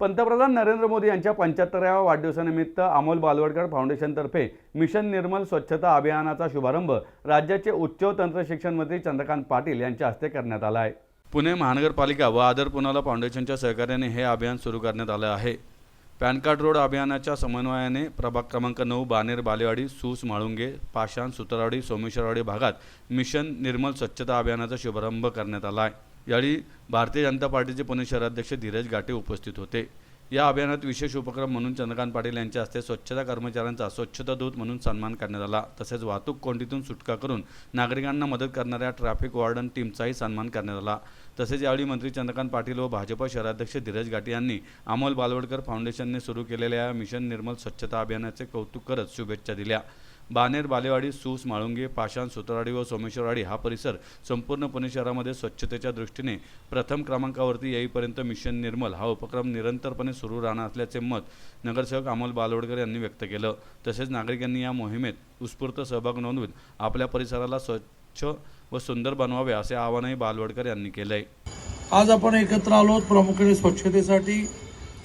पंतप्रधान नरेंद्र मोदी यांच्या पंच्याहत्तराव्या वाढदिवसानिमित्त अमोल बालवडकर फाउंडेशनतर्फे मिशन निर्मल स्वच्छता अभियानाचा शुभारंभ राज्याचे उच्च तंत्र शिक्षण मंत्री चंद्रकांत पाटील यांच्या हस्ते करण्यात आला आहे. पुणे महानगरपालिका व आदर पुनाला फाउंडेशनच्या सहकार्याने हे अभियान सुरू करण्यात आलं आहे. पॅन कार्ड रोड अभियानाच्या समन्वयाने प्रभाग क्रमांक नऊ बानेर बालेवाडी सूस माळुंगे पाषाण सुतरावाडी सोमेश्वरवाडी भागात मिशन निर्मल स्वच्छता अभियानाचा शुभारंभ करण्यात आला आहे. यावेळी भारतीय जनता पार्टीचे पुणे शहराध्यक्ष धीरज गाटे उपस्थित होते. या अभियानात विशेष उपक्रम म्हणून चंद्रकांत पाटील यांच्या हस्ते स्वच्छता कर्मचाऱ्यांचा स्वच्छता दूत म्हणून सन्मान करण्यात आला. तसेच वाहतूक कोंडीतून सुटका करून नागरिकांना मदत करणाऱ्या ट्रॅफिक वॉर्डन टीमचाही सन्मान करण्यात आला. तसेच यावेळी मंत्री चंद्रकांत पाटील व भाजप शहराध्यक्ष धीरज गाटे यांनी अमोल बालवडकर फाउंडेशनने सुरू केलेल्या या मिशन निर्मल स्वच्छता अभियानाचे कौतुक करत शुभेच्छा दिल्या. बानेर बालेवाडी सूस माळुंगे पाषाण सुतराडी व सोमेश्वरवाडी हा परिसर संपूर्ण पुणे शहरामध्ये स्वच्छतेच्या दृष्टीने प्रथम क्रमांकावरती येईपर्यंत मिशन निर्मल हा उपक्रम निरंतरपणे सुरू राहणार असल्याचे मत नगरसेवक अमोल बालवडकर यांनी व्यक्त केलं. तसेच नागरिकांनी या मोहिमेत उत्स्फूर्त सहभाग नोंदवून आपल्या परिसराला स्वच्छ व सुंदर बनवावे असे आवाहनही बालवडकर यांनी केलं आहे आज आपण एकत्र आलो प्रामुख्याने स्वच्छतेसाठी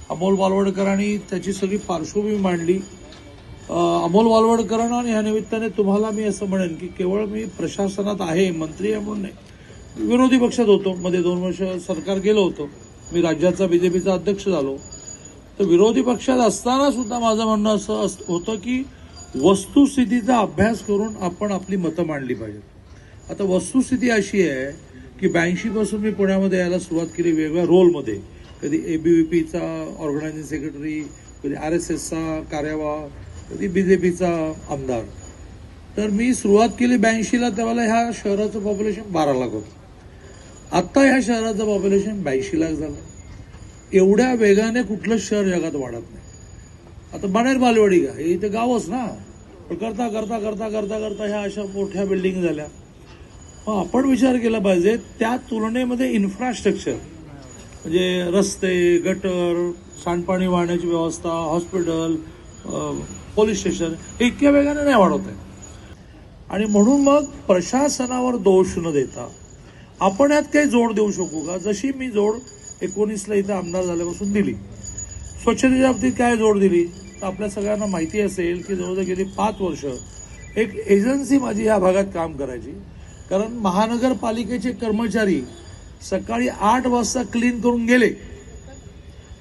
अमोल बालवडकरांनी त्याची सगळी पार्श्वभूमी मांडली. अं, अमोल आणि या निमित्ताने तुम्हाला मी असं म्हणेन की केवळ मी प्रशासनात आहे मंत्री आहे म्हणून नाही. विरोधी पक्षात होतो. मध्ये दोन वर्ष सरकार गेलो होतो. मी राज्याचा बीजेपीचा अध्यक्ष झालो. तर विरोधी पक्षात असताना सुद्धा माझं म्हणणं असं होतं की वस्तुस्थितीचा अभ्यास करून आपण आपली मतं मांडली पाहिजेत. आता वस्तुस्थिती अशी आहे की ब्याऐंशीपासून मी पुण्यामध्ये यायला सुरुवात केली वेगवेगळ्या रोलमध्ये कधी एबीव्हीपीचा ऑर्गनायझिंग सेक्रेटरी कधी आर एस एसचा कार्यवाह कधी बीजेपीचा आमदार. तर मी सुरुवात केली ब्याऐंशीला त्यावेळेला ह्या शहराचं पॉप्युलेशन बारा लाख होतं. आत्ता ह्या शहराचं पॉप्युलेशन ब्याऐंशी लाख झालं. एवढ्या वेगाने कुठलंच शहर जगात वाढत नाही. आता बाणेर बालवाडी का? हे इथे गावच ना? पण करता करता करता करता करता ह्या अशा मोठ्या बिल्डिंग झाल्या. मग आपण विचार केला पाहिजे त्या तुलनेमध्ये इन्फ्रास्ट्रक्चर म्हणजे रस्ते गटर सांडपाणी वाहण्याची व्यवस्था हॉस्पिटल पोलीस स्टेशन. हे इतक्या वेगाने नाही वाढवत आहे आणि म्हणून मग प्रशासनावर दोष न देता आपण यात काही जोड देऊ शकू का? जशी मी जोड एकोणीसला इथं आमदार झाल्यापासून दिली. स्वच्छतेच्या बाबतीत काय जोड दिली? तर आपल्या सगळ्यांना माहिती असेल की जवळजवळ गेली पाच वर्ष एक एजन्सी माझी या भागात काम करायची. कारण महानगरपालिकेचे कर्मचारी सकाळी आठ वाजता क्लीन करून गेले.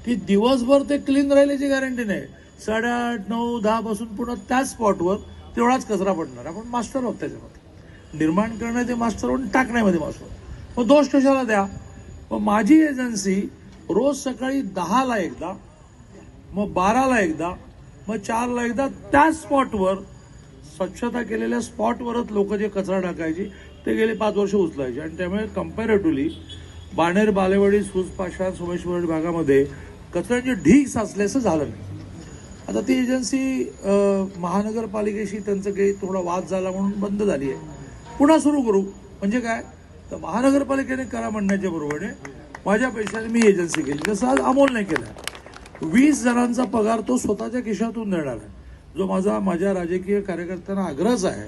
की दिवसभर ते क्लीन राहिल्याची गॅरंटी नाही. साडेआठ नऊ दहा पासून पुन्हा त्याच स्पॉटवर तेवढाच कचरा पडणार. आपण मास्टर आहोत त्याच्यामध्ये. निर्माण करणं ते मास्टर होऊन टाकण्यामध्ये मास्टर मग दोष कशाला द्या? मग माझी एजन्सी रोज सकाळी दहाला एकदा मग बाराला एकदा मग चारला एकदा त्याच स्पॉटवर स्वच्छता केलेल्या स्पॉटवरच लोक जे कचरा टाकायची ते गेले पाच वर्ष उचलायचे. आणि त्यामुळे कम्पॅरेटिव्हली बाणेर बालेवाडी सुजपाशा सोमेश्वर भागामध्ये कचऱ्याचे ढीग साचल्याचं झालं नाही. आता ती एजन्सी महानगरपालिकेशी त्यांचं काही थोडा वाद झाला म्हणून बंद झाली आहे. पुन्हा सुरू करू. म्हणजे काय? तर महानगरपालिकेने करा म्हणण्याच्या बरोबरीने माझ्या पैशाने मी एजन्सी केली. जसं आज अमोलने केलं. वीस जणांचा पगार तो स्वतःच्या खिशातून देणार आहे. जो माझा माझ्या राजकीय कार्यकर्त्यांना आग्रहच आहे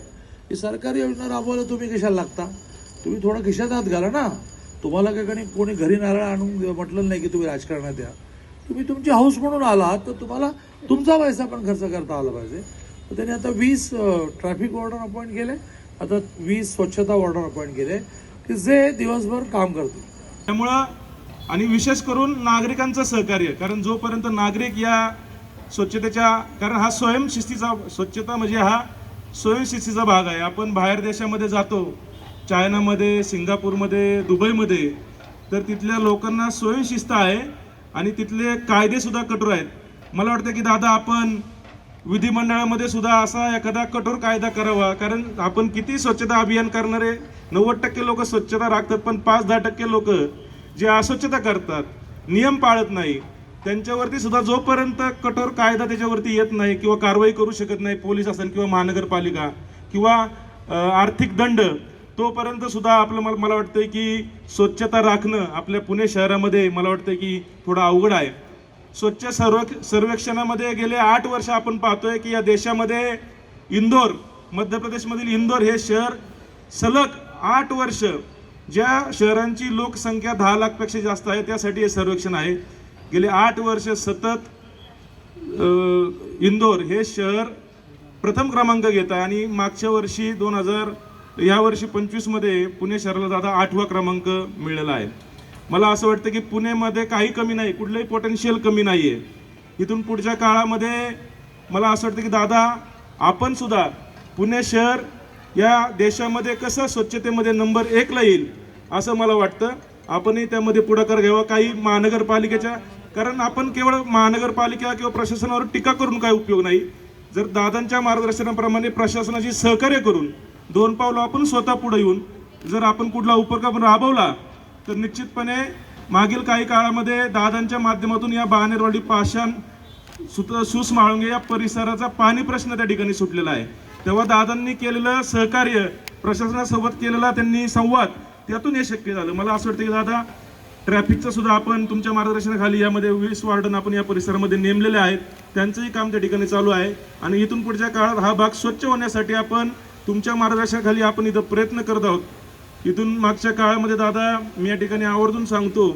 की सरकारी योजना राबवायला तुम्ही कशाला लागता? तुम्ही थोडा खिशात हात घाला ना. तुम्हाला काय कोणी कोणी घरी नारळ आणून म्हटलं नाही की तुम्ही राजकारणात या. तुम्ही तुमची हाऊस म्हणून आलात तर तुम्हाला तुमचा पैसा पण खर्च करता आला पाहिजे. तर त्यांनी आता वीस ट्रॅफिक वॉर्डर अपॉइंट केले. आता वीस स्वच्छता वॉर्डर अपॉइंट केले की जे दिवसभर काम करतील त्यामुळं आणि विशेष करून नागरिकांचं सहकार्य कारण जोपर्यंत नागरिक या स्वच्छतेच्या कारण हा स्वयंशिस्तीचा स्वच्छता म्हणजे हा स्वयंशिस्तीचा भाग आहे. आपण बाहेर देशामध्ये जातो चायनामध्ये सिंगापूरमध्ये दुबईमध्ये तर तिथल्या लोकांना स्वयंशिस्त आहे आणि तिथले कायदेसुद्धा कठोर आहेत. मला वाटतं की दादा आपण विधिमंडळामध्ये सुद्धा असा एखादा कठोर कायदा करावा. कारण आपण किती स्वच्छता अभियान करणारे नव्वद टक्के लोक स्वच्छता राखतात पण पाच दहा टक्के लोक जे अस्वच्छता करतात नियम पाळत नाही त्यांच्यावरती सुद्धा जोपर्यंत कठोर कायदा त्याच्यावरती येत नाही किंवा कारवाई करू शकत नाही पोलीस असेल किंवा महानगरपालिका किंवा आर्थिक दंड तोपर्यंत सुद्धा आपलं मला मला वाटतं की स्वच्छता राखणं आपल्या पुणे शहरामध्ये मला वाटतं की थोडं अवघड आहे. स्वच्छ सर्व सर्वेक्षणामध्ये गेले आठ वर्ष आपण पाहतोय की या देशामध्ये इंदोर मध्य प्रदेशमधील इंदोर हे शहर सलग आठ वर्ष ज्या शहरांची लोकसंख्या दहा लाखपेक्षा जास्त आहे त्यासाठी हे सर्वेक्षण आहे. गेले आठ वर्ष सतत इंदोर हे शहर प्रथम क्रमांक घेत आहे आणि मागच्या वर्षी दोन हजार यावर्षी पंचवीसमध्ये पुणे शहराला दादा आठवा क्रमांक मिळाला आहे. मला असं वाटतं की पुणेमध्ये काही कमी नाही कुठलंही पोटेन्शियल कमी नाही आहे इथून पुढच्या काळामध्ये मला असं वाटतं की दादा आपण सुद्धा पुणे शहर या देशामध्ये कसं स्वच्छतेमध्ये नंबर एकला येईल असं मला वाटतं. आपणही त्यामध्ये पुढाकार घ्यावा काही महानगरपालिकेच्या कारण आपण केवळ महानगरपालिका किंवा प्रशासनावर टीका करून काही उपयोग नाही. जर दादांच्या मार्गदर्शनाप्रमाणे प्रशासनाची सहकार्य करून दोन पावलं आपण स्वतः पुढे येऊन जर आपण कुठला उपक्रम राबवला तर निश्चितपणे मागील काही काळामध्ये दादांच्या माध्यमातून या बाणेरवाडी पाषाण सुत सूस माळुंगे या परिसराचा पाणी प्रश्न त्या ठिकाणी सुटलेला आहे. तेव्हा दादांनी केलेलं सहकार्य प्रशासनासोबत केलेला त्यांनी संवाद त्यातून हे शक्य झालं. मला असं वाटतं की दादा ट्रॅफिकचं सुद्धा आपण तुमच्या मार्गदर्शनाखाली यामध्ये वीस वार्डन आपण या परिसरामध्ये नेमलेले आहेत. त्यांचंही काम त्या ठिकाणी चालू आहे. आणि इथून पुढच्या काळात हा भाग स्वच्छ होण्यासाठी आपण तुमच्या मार्गदर्शनाखाली आपण इथं प्रयत्न करत आहोत. इथून मागच्या काळामध्ये दादा मी या ठिकाणी आवर्जून सांगतो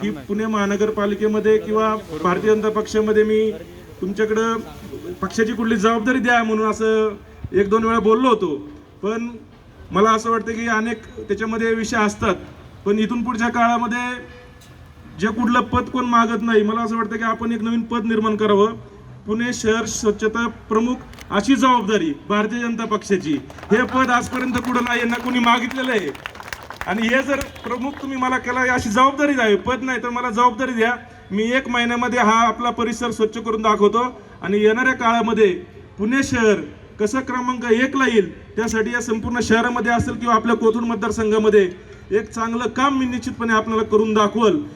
की पुणे महानगरपालिकेमध्ये किंवा भारतीय जनता पक्षामध्ये मी तुमच्याकडं पक्षाची कुठली जबाबदारी द्या म्हणून असं एक दोन वेळा बोललो होतो. पण मला असं वाटतं की अनेक त्याच्यामध्ये विषय असतात. पण इथून पुढच्या काळामध्ये जे कुठलं पद कोण मागत नाही मला असं वाटतं की आपण एक नवीन पद निर्माण करावं. पुणे शहर स्वच्छता प्रमुख अशी जबाबदारी भारतीय जनता पक्षाची. हे पद आजपर्यंत कुठं नाही यांना कोणी मागितलेलं आहे. आणि हे जर प्रमुख तुम्ही मला केला अशी जबाबदारी द्यावी पद नाही तर मला जबाबदारी द्या. मी एक महिन्यामध्ये हा आपला परिसर स्वच्छ करून दाखवतो. आणि येणाऱ्या काळामध्ये पुणे शहर कसं क्रमांक एकला येईल त्यासाठी या संपूर्ण शहरामध्ये असेल किंवा आपल्या कोथरूड मतदारसंघामध्ये एक चांगलं काम मी निश्चितपणे आपल्याला करून दाखवल.